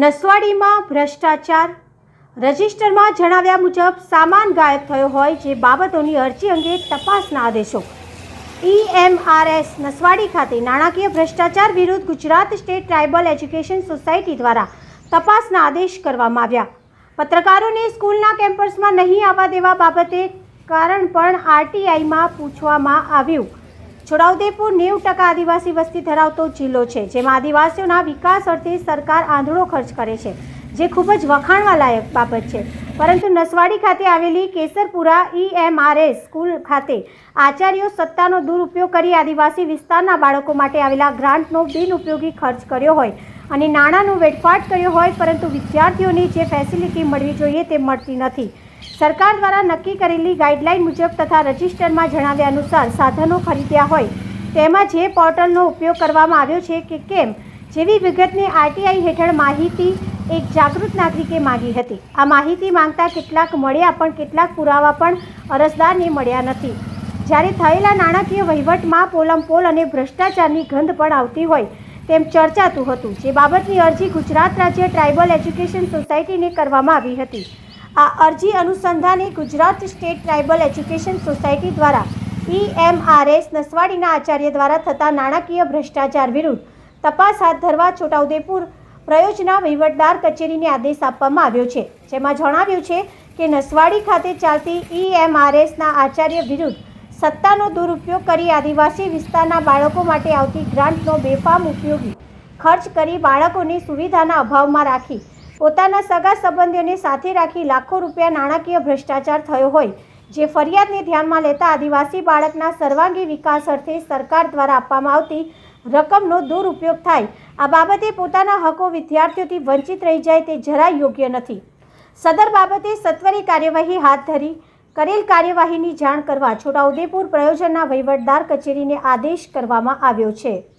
નસવાડીમાં ભ્રષ્ટાચાર. રજિસ્ટરમાં જણાવ્યા મુજબ સામાન ગાયબ થયો હોય જે બાબતોની અરજી અંગે તપાસના આદેશો. ઈએમઆરએસ નસવાડી ખાતે નાણાકીય ભ્રષ્ટાચાર વિરુદ્ધ Gujarat state tribal education society દ્વારા તપાસના આદેશ કરવામાં આવ્યા. પત્રકારોને સ્કૂલના કેમ્પસમાં નહીં આવવા દેવા બાબતે કારણ પણ આરટીઆઈમાં પૂછવામાં આવ્યું. છોટાઉદેપુર નેવું ટકા આદિવાસી વસ્તી ધરાવતો જિલ્લો છે, જેમાં આદિવાસીઓના વિકાસ અર્થે સરકાર આંધળો ખર્ચ કરે છે, જે ખૂબ જ વખાણવા લાયક બાબત છે. પરંતુ નસવાડી ખાતે આવેલી કેસરપુરા ઈએમઆરએસ સ્કૂલ ખાતે આચાર્યો સત્તાનો દુરુપયોગ કરી આદિવાસી વિસ્તારના બાળકો માટે આવેલા ગ્રાન્ટનો બિનઉપયોગી ખર્ચ કર્યો હોય અને નાણાંનો વેડફાટ કર્યો હોય, પરંતુ વિદ્યાર્થીઓને જે ફેસિલિટી મળવી જોઈએ તે મળતી નથી. સરકાર દ્વારા નક્કી કરેલી ગાઈડલાઈન મુજબ તથા રજિસ્ટરમાં જણાવ્યા અનુસાર સાધનો ખરીદ્યા હોય તેમાં જે પોર્ટલનો ઉપયોગ કરવામાં આવ્યો છે કે કેમ, જેવી વિગતની આરટીઆઈ હેઠળ માહિતી એક જાગૃત નાગરિકે માંગી હતી. આ માહિતી માંગતા કેટલાક મળ્યા પણ કેટલાક પુરાવા પણ અરજદારને મળ્યા નથી. જ્યારે થયેલા નાણાકીય વહીવટમાં પોલમપોલ અને ભ્રષ્ટાચારની ગંધ પણ આવતી હોય તેમ ચર્ચાતું હતું, જે બાબતની અરજી ગુજરાત રાજ્ય ટ્રાઇબલ એજ્યુકેશન સોસાયટીને કરવામાં આવી હતી. આ અરજી અનુસંધાને Gujarat state tribal education society દ્વારા ઈએમઆરએસ નસવાડીના આચાર્ય દ્વારા થતા નાણાકીય ભ્રષ્ટાચાર વિરુદ્ધ તપાસ હાથ ધરવા છોટાઉદેપુર પ્રયોજના વહીવટદાર કચેરીને આદેશ આપવામાં આવ્યો છે. જેમાં જણાવ્યું છે કે નસવાડી ખાતે ચાલતી ઈએમઆરએસના આચાર્ય વિરુદ્ધ સત્તાનો દુરુપયોગ કરી આદિવાસી વિસ્તારના બાળકો માટે આવતી ગ્રાન્ટનો બેફામ ઉપયોગી ખર્ચ કરી બાળકોની સુવિધાના અભાવમાં રાખી પોતાના સગા સંબંધીઓને સાથે રાખી લાખો રૂપિયા નાણાકીય ભ્રષ્ટાચાર થયો હોય, જે ફરિયાદને ધ્યાનમાં લેતા આદિવાસી બાળકના સર્વાંગી વિકાસ અર્થે સરકાર દ્વારા આપવામાં આવતી રકમનો દુરુપયોગ થાય, આ બાબતે પોતાના હકો વિદ્યાર્થીઓથી વંચિત રહી જાય તે જરાય યોગ્ય નથી. સદર બાબતે સત્વરી કાર્યવાહી હાથ ધરી, કરેલ કાર્યવાહીની જાણ કરવા છોટાઉદેપુર પ્રયોજનના વહીવટદાર કચેરીને આદેશ કરવામાં આવ્યો છે.